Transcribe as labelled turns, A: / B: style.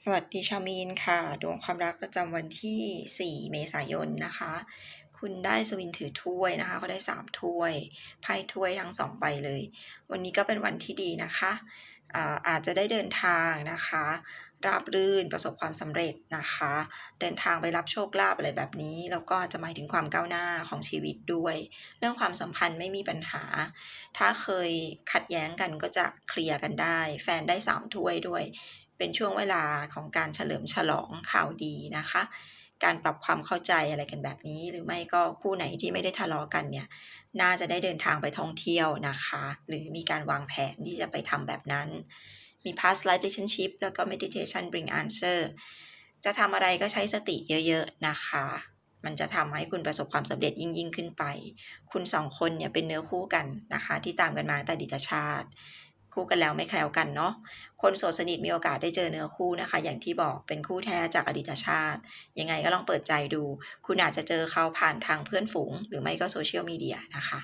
A: สวัสดีชาวมีนค่ะ ดวงความรักประจำวันที่ 4 เมษายนนะคะ คุณได้สวินถือถ้วยนะคะก็ได้ 3 ถ้วยไพ่ถ้วยทั้ง 2 ใบเลย วันนี้ก็เป็นวันที่ดีนะคะอาอาจจะได้เดินทางนะคะ ราบรื่นประสบความสำเร็จนะคะ เดินทางไปรับโชคลาภอะไรแบบนี้ แล้วก็จะหมายถึงความก้าวหน้าของชีวิตด้วย เรื่องความสัมพันธ์ไม่มีปัญหา ถ้าเคยขัดแย้งกันก็จะเคลียร์กันได้ แฟนได้3ถ้วยด้วย เป็นช่วงเวลาของการเฉลิมฉลองข่าวดีนะคะ การปรับความเข้าใจอะไรกันแบบนี้ หรือไม่ก็คู่ไหนที่ไม่ได้ทะเลาะกันเนี่ย น่าจะได้เดินทางไปท่องเที่ยวนะคะ หรือมีการวางแผนที่จะไปทำแบบนั้น มี past life relationship แล้วก็ meditation bring answer จะทำอะไรก็ใช้สติเยอะๆนะคะมันจะทำให้คุณประสบความสำเร็จยิ่งยิ่งขึ้นไป คุณสองคนเนี่ยเป็นเนื้อคู่กันนะคะ ที่ตามกันมาแต่ดีตชาติ คู่กันแล้วไม่แคล้วกันเนาะ คนโสดสนิทมีโอกาสได้เจอเนื้อคู่นะคะ อย่างที่บอกเป็นคู่แท้จากอดีตชาติ ยังไงก็ลองเปิดใจดู คุณอาจจะเจอเขาผ่านทางเพื่อนฝูง หรือไม่ก็โซเชียลมีเดียนะคะ